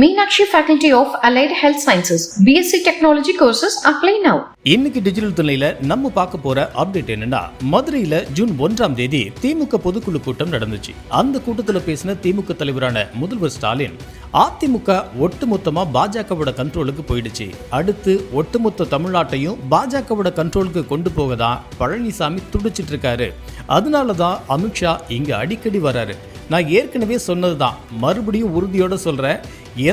Meenakshi faculty of allied health sciences BSc technology courses apply now இன்னைக்கு digital துணையில நம்ம பார்க்க போற அப்டேட் என்னன்னா மதுரையில ஜூன் ஒன்றாம் தேதி திமுக பொதுக்குழு கூட்டம் நடந்துச்சு. அந்த கூட்டத்துல பேசின திமுக தலைவரான முதல்வர் ஸ்டாலின் அதிமுக ஒட்டுமொத்தமா பாஜகவோட கண்ட்ரோலுக்கு போயிடுச்சு. அடுத்து ஒட்டுமொத்த தமிழ்நாட்டையும் பாஜகவோட கண்ட்ரோலுக்கு கொண்டு போக தான் பழனிசாமி துடிச்சிட்டு இருக்காரு. அதனால தான் அமித்ஷா இங்க அடிக்கடி வராரு. நான் ஏற்கனவே சொன்னது தான் மறுபடியும் உறுதியோடு சொல்கிறேன்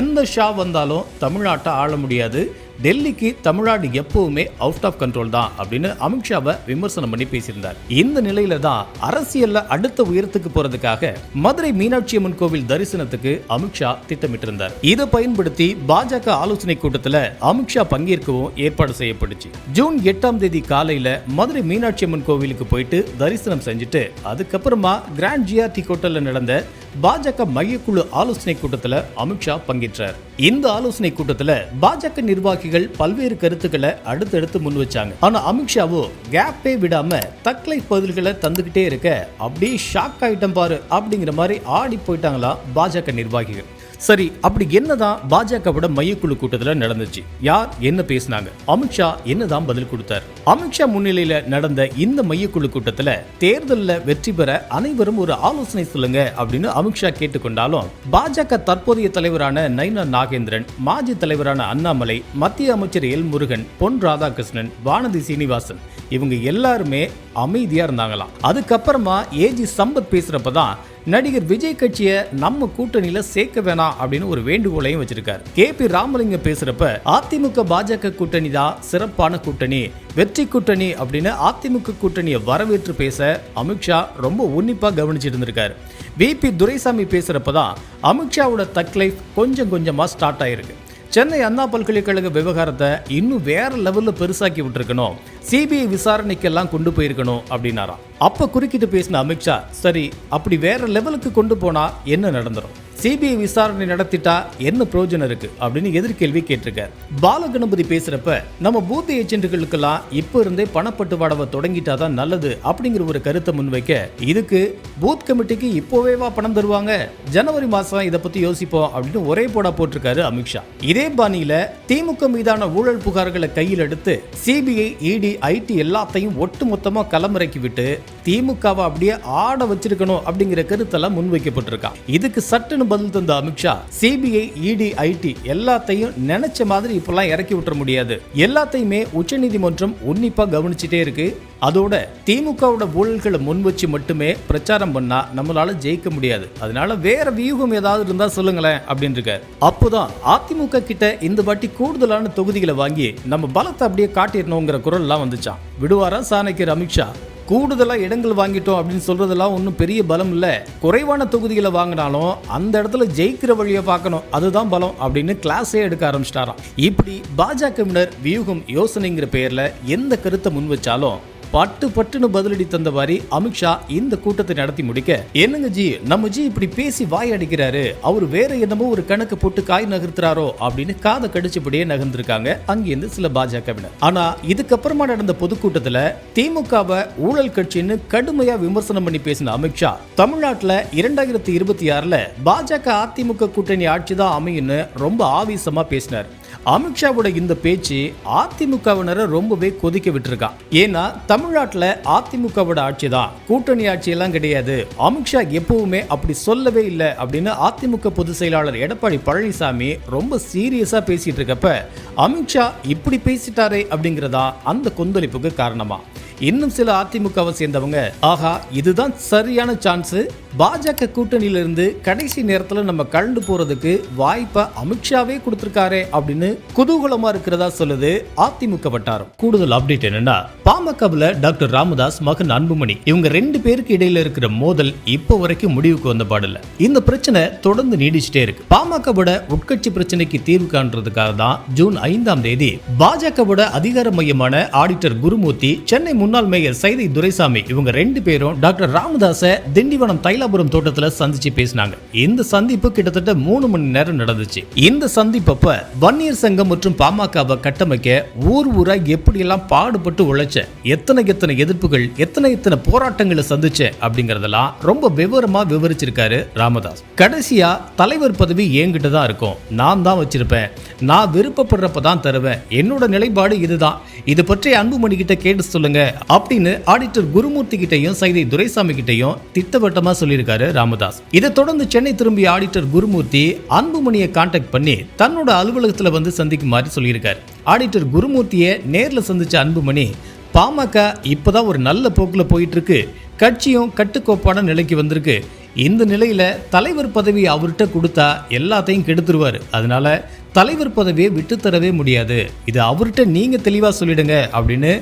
எந்த ஷா வந்தாலும் தமிழ்நாட்டை ஆள முடியாது. டெல்லிக்கு தமிழ்நாடு எப்பவுமே அவுட் ஆஃப் கண்ட்ரோல் தான் அப்படின்னு அமித்ஷாவை விமர்சனம் பண்ணி பேசியிருந்தார். இந்த நிலையில தான் அரசியல்ல அடுத்த உயரத்துக்கு போறதுக்காக மதுரை மீனாட்சி அம்மன் கோவில் தரிசனத்துக்கு அமித்ஷா திட்டமிட்டிருந்தார். இதை பயன்படுத்தி பாஜக ஆலோசனை கூட்டத்தில் அமித்ஷா பங்கேற்கவும் ஏற்பாடு செய்யப்பட்டுச்சு. ஜூன் எட்டாம் தேதி காலையில மதுரை மீனாட்சி அம்மன் கோவிலுக்கு போயிட்டு தரிசனம் செஞ்சுட்டு அதுக்கப்புறமா கிராண்ட் ஜிஆர்டி ஹோட்டல்ல நடந்த பாஜக மையக்குழு ஆலோசனை கூட்டத்தில் அமித்ஷா பங்கேற்றார். இந்த ஆலோசனை கூட்டத்தில் பாஜக நிர்வாகி நிர்வாகிகள் பல்வேறு கருத்துக்களை அடுத்தடுத்து முன் வச்சாங்க. ஆனா அமித்ஷாவோ கேப்பே விடாம தக்லை பதில்களை தந்துகிட்டே இருக்க அப்படியே ஷாக் ஆயிட்டம் பாரு அப்படிங்கிற மாதிரி ஆடி போயிட்டாங்களா பாஜக நிர்வாகிகள். சரி அப்படி என்னதான் பாஜகவோட மையக்குழு கூட்டத்தில் நடந்துச்சு? யார் என்ன பேசினாங்க? அமித்ஷா என்னதான் பதில் கொடுத்தார்? அமித்ஷா முன்னிலையில நடந்த இந்த மையக்குழு கூட்டத்தில் தேர்தலில் வெற்றி பெற அனைவரும் ஒரு ஆலோசனை சொல்லுங்க அப்படின்னு அமித்ஷா கேட்டுக்கொண்டாலும் பாஜக தற்போதைய தலைவரான நைனா நாகேந்திரன் மாஜி தலைவரான அண்ணாமலை மத்திய அமைச்சர் எல் முருகன் பொன் ராதாகிருஷ்ணன் வானதி சீனிவாசன் இவங்க எல்லாருமே அமைதியா இருந்தாங்களாம். அதுக்கப்புறமா ஏஜி சம்பத் பேசுறப்பதான் நடிகர் விஜய் கட்சியை நம்ம கூட்டணியில சேர்க்க வேணாம் அப்படின்னு ஒரு வேண்டுகோளையும் வச்சிருக்காரு. கே பி ராமலிங்கம் பேசுறப்ப அதிமுக பாஜக கூட்டணி தான் சிறப்பான கூட்டணி வெற்றி கூட்டணி அப்படின்னு அதிமுக கூட்டணியை வரவேற்று பேச அமித்ஷா ரொம்ப உன்னிப்பா கவனிச்சிட்டு இருந்திருக்காரு. விபி துரைசாமி பேசுறப்ப தான் அமித்ஷாவோட தக் லைஃப் கொஞ்சம் கொஞ்சமா ஸ்டார்ட் ஆயிருக்கு. சென்னை அண்ணா பல்கலைக்கழக விவகாரத்தை இன்னும் வேற லெவல்ல பெருசாக்கி விட்டுருக்கணும். சிபிஐ விசாரணைக்கெல்லாம் கொண்டு போயிருக்கணும் அப்படின்னாராம். அப்ப குறுக்கிட்டு பேசின அமித்ஷா சரி அப்படி வேற லெவலுக்கு கொண்டு போனா என்ன நடந்துரும்? சிபிஐ விசாரணை நடத்திட்டா என்ன பிரயோஜனம் இருக்கு அப்படின்னு எதிர்கேள்வி கேட்டிருக்காரு. பாலகணபதி பேசுறப்ப நம்ம பூத் ஏஜென்ட்டுகளுக்கெல்லாம் இப்ப இருந்தே பணப்பட்டுவாடவை தொடங்கிட்டா தொடங்கிட்டாதான் நல்லது அப்படிங்கிற ஒரு கருத்தை முன்வைக்க இதுக்கு பூத் கமிட்டிக்கு இப்போவேவா பணம் தருவாங்க. ஜனவரி மாசம் இதை பத்தி யோசிப்போம் அப்படின்னு ஒரே போடா போட்டிருக்காரு அமித்ஷா இதே பாணியில திமுக மீதான ஊழல் புகார்களை கையில் எடுத்து சிபிஐ இடி ஐடி எல்லாத்தையும் ஒட்டு மொத்தமா களமிறக்கி விட்டு திமுகவை அப்படியே ஆட வச்சிருக்கணும் அப்படிங்கிற கருத்தெல்லாம் முன்வைக்கப்பட்டிருக்கா இதுக்கு சட்டுன்னு பதில் தந்த அமித்ஷா சிபிஐ இடி ஐடி எல்லாத்தையும் நினைச்ச மாதிரி இப்பெல்லாம் இறக்கி விட்டுற முடியாது. எல்லாத்தையுமே உச்சநீதிமன்றம் உன்னிப்பா கவனிச்சுட்டே இருக்கு. அதோட திமுகவோட ஊழல்களை முன் வச்சு மட்டுமே பிரச்சாரம் பண்ணா நம்மளால ஜெயிக்க முடியாது. அதனால வேற வியூகம் ஏதாவது இருந்தா சொல்லுங்களேன் அப்படின்னு இருக்காரு அப்போதான் அதிமுக கிட்ட இந்த வாட்டி கூடுதலான தொகுதிகளை வாங்கி நம்ம பலத்தை அப்படியே காட்டிடணுங்கிற குரல்லாம் வந்துச்சான் விடுவாரா சாணக்கியர் அமித்ஷா? கூடுதலாக இடங்கள் வாங்கிட்டோம் அப்படின்னு சொல்கிறதெல்லாம் ஒன்றும் பெரிய பலம் இல்லை. குறைவான தொகுதிகளை வாங்கினாலும் அந்த இடத்துல ஜெயிக்கிற வழியை பார்க்கணும். அதுதான் பலம் அப்படின்னு கிளாஸே எடுக்க ஆரம்பிச்சிட்டாராம். இப்படி பாஜகவினர் வியூகம் யோசனைங்கிற பெயரில் எந்த கருத்தை முன் வச்சாலும் பட்டு பட்டுன்னு பதிலடி தந்த மாதிரி அமித்ஷா இந்த கூட்டத்தை நடத்தி முடிக்க. என்னங்க ஜி நம்ம ஜி இப்படி பேசி வாய் அடிக்கிறாரு. அவர் வேற என்னமோ ஒரு கணக்கு போட்டு காய் நகர்த்துறாரோ அப்படின்னு காதை கடிச்சபடியே நகர்ந்திருக்காங்க அங்கிருந்து சில பாஜகவினர். ஆனா இதுக்கப்புறமா நடந்த பொதுக்கூட்டத்துல திமுகவை ஊழல் கட்சின்னு கடுமையா விமர்சனம் பண்ணி பேசின அமித்ஷா தமிழ்நாட்டில் இரண்டாயிரத்தி இருபத்தி ஆறுல பாஜக அதிமுக கூட்டணி ஆட்சி தான் அமையும்னு ரொம்ப ஆவேசமா பேசினார். அமித்ஷாவோட இந்த பேச்சு அதிமுகவினரை ரொம்பவே கொதிக்க விட்டுருக்கான் ஏன்னா தமிழ்நாட்டில் அதிமுகவோட ஆட்சி தான் கூட்டணி ஆட்சியெல்லாம் கிடையாது. அமித்ஷா எப்பவுமே அப்படி சொல்லவே இல்லை அப்படின்னு அதிமுக பொதுச் செயலாளர் எடப்பாடி பழனிசாமி ரொம்ப சீரியஸாக பேசிட்டு இருக்கப்ப அமித்ஷா இப்படி பேசிட்டாரே அப்படிங்கிறதா அந்த கொந்தளிப்புக்கு காரணமா? இன்னும் சில அதிமுகவை சேர்ந்தவங்க ஆஹா இதுதான் சரியான சான்ஸ். பாஜக கூட்டணியிலிருந்து கடைசி நேரத்தில் நம்ம கலந்து போறதுக்கு வாய்ப்பை அமித்ஷாவே கொடுத்திருக்காரே அப்படின்னு குதூகலமா இருக்கிறதா சொல்லுது அதிமுக வட்டாரம். கூடுதல் அப்டேட் என்னன்னா பாமகவில் டாக்டர் ராமதாஸ் மகன் அன்புமணி இவங்க ரெண்டு பேருக்கு இடையில இருக்கிற மோதல் இப்போ வரைக்கும் முடிவுக்கு வந்த பாடல இந்த பிரச்சனை தொடர்ந்து நீடிச்சுட்டே இருக்கு. பாமகவோட உட்கட்சி பிரச்சனைக்கு தீர்வு காண்றதுக்காக தான் ஜூன் ஐந்தாம் தேதி பாஜகவோட அதிகார மையமான ஆடிட்டர் குருமூர்த்தி சென்னை முன்னாள் மேயர் சைதை துரைசாமி இவங்க ரெண்டு பேரும் டாக்டர் ராமதாஸை திண்டிவனம் தைல மயிலாபுரம் தோட்டத்துல சந்திச்சு பேசினாங்க. இந்த சந்திப்பு கிட்டத்தட்ட மூணு மணி நேரம் நடந்துச்சு. இந்த சந்திப்பப்ப வன்னியர் சங்கம் மற்றும் பாமகவை கட்டமைக்க ஊர் ஊரா எப்படியெல்லாம் பாடுபட்டு உழைச்ச எத்தனை எத்தனை எதிர்ப்புகள் எத்தனை எத்தனை போராட்டங்களை சந்திச்ச அப்படிங்கறதெல்லாம் ரொம்ப விவரமா விவரிச்சிருக்காரு ராமதாஸ். கடைசியா தலைவர் பதவி என்கிட்ட தான் இருக்கும். நான் தான் வச்சிருப்பேன். நான் விருப்பப்படுறப்ப தான் தருவேன். என்னோட நிலைப்பாடு இதுதான். இது பற்றி அன்புமணி கிட்ட கேட்டு சொல்லுங்க அப்படின்னு ஆடிட்டர் குருமூர்த்தி கிட்டையும் சைதை துரைசாமி கிட்டையும் திட்டவட்டமா சொல்லி சொல்லியிருக்காரு ராமதாஸ். இதை தொடர்ந்து சென்னை திரும்பிய ஆடிட்டர் குருமூர்த்தி அன்புமணியை கான்டாக்ட் பண்ணி தன்னோட அலுவலகத்தில் வந்து சந்திக்குமாறு சொல்லியிருக்காரு. ஆடிட்டர் குருமூர்த்தியை நேர்ல சந்திச்ச அன்புமணி பாமக இப்பதான் ஒரு நல்ல போக்குல போயிட்டு இருக்கு. கட்சியும் கட்டுக்கோப்பான நிலைக்கு வந்திருக்கு. இந்த நிலையில் தலைவர் பதவி அவர்கிட்ட கொடுத்தா எல்லாத்தையும் கெடுத்துருவார். அதனால தலைவர் பதவியை விட்டுத்தரவே முடியாது. இது அவர்கிட்ட நீங்க தெளிவா சொல்லிடுங்க அப்படின்னு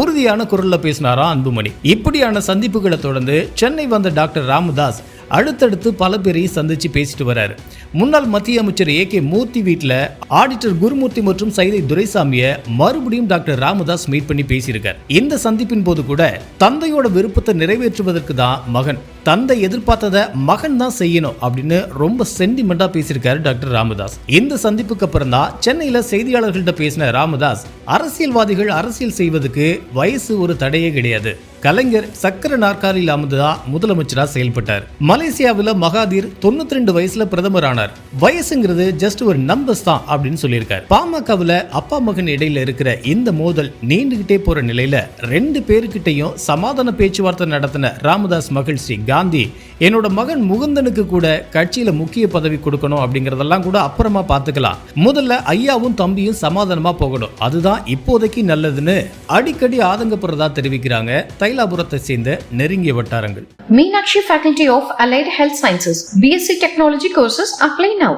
உறுதியான குரல்ல பேசினாராம் அன்புமணி. இப்படியான சந்திப்புகளை தொடர்ந்து சென்னை வந்த டாக்டர் ராமதாஸ் அடுத்தடுத்து பல பேரையும் சந்திச்சு பேசிட்டு வர்றாரு முன்னாள் மத்திய அமைச்சர் ஏ கே மூர்த்தி வீட்டில் ஆடிட்டர் குருமூர்த்தி மற்றும் சைதை துரைசாமியை மறுபடியும் டாக்டர் ராமதாஸ் மீட் பண்ணி பேசியிருக்கார். இந்த சந்திப்பின் போது கூட தந்தையோட விருப்பத்தை நிறைவேற்றுவதற்கு தான் மகன் தந்தை எதிர்பார்த்ததை மகன் தான் செய்யணும் அப்படின்னு ரொம்ப சென்டிமெண்டா பேசியிருக்காரு டாக்டர் ராமதாஸ். இந்த சந்திப்புக்கு அப்புறம் தான் சென்னையில செய்தியாளர்கள்ட்ட பேசின ராமதாஸ் அரசியல்வாதிகள் அரசியல் செய்வதுக்கு வயசு ஒரு தடையே கிடையாது. கலைஞர் சக்கர நாற்காலியில் அமர்ந்துதான் முதலமைச்சரா செயல்பட்டார். மலேசியாவில் மகாதீர் தொண்ணூத்தி ரெண்டு வயசுல பிரதமர் ஆனார். வயசுங்கிறது ஜஸ்ட் ஒரு நம்பர்ஸ் தான் அப்படின்னு சொல்லியிருக்காரு. பாமகவில் அப்பா மகன் இடையில இருக்கிற இந்த மோதல் நீண்டுகிட்டே போற நிலையில ரெண்டு பேருக்கிட்டையும் சமாதான பேச்சுவார்த்தை நடத்தின ராமதாஸ் மகிழ்ச்சி காந்தி என்னோட மகன் முகுந்தனுக்கு கூட கட்சியில முக்கிய பதவி கொடுக்கணும் அப்படிங்கறதெல்லாம் கூட அப்புறமா பார்த்துக்கலாம் முதல்ல ஐயாவும் தம்பியும் சமாதானமா போகணும் அதுதான் இப்போதைக்கு நல்லதுன்னு அடிக்கடி ஆதங்கப்படுறதா தெரிவிக்கிறாங்க தைலாபுரத்தை சேர்ந்த நெருங்கிய வட்டாரங்கள் Meenakshi Faculty of Allied Health Sciences. BSc Technology courses apply now.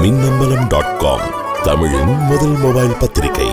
Minnambalam dot com தமிழின் முதல் மொபைல் பத்திரிகை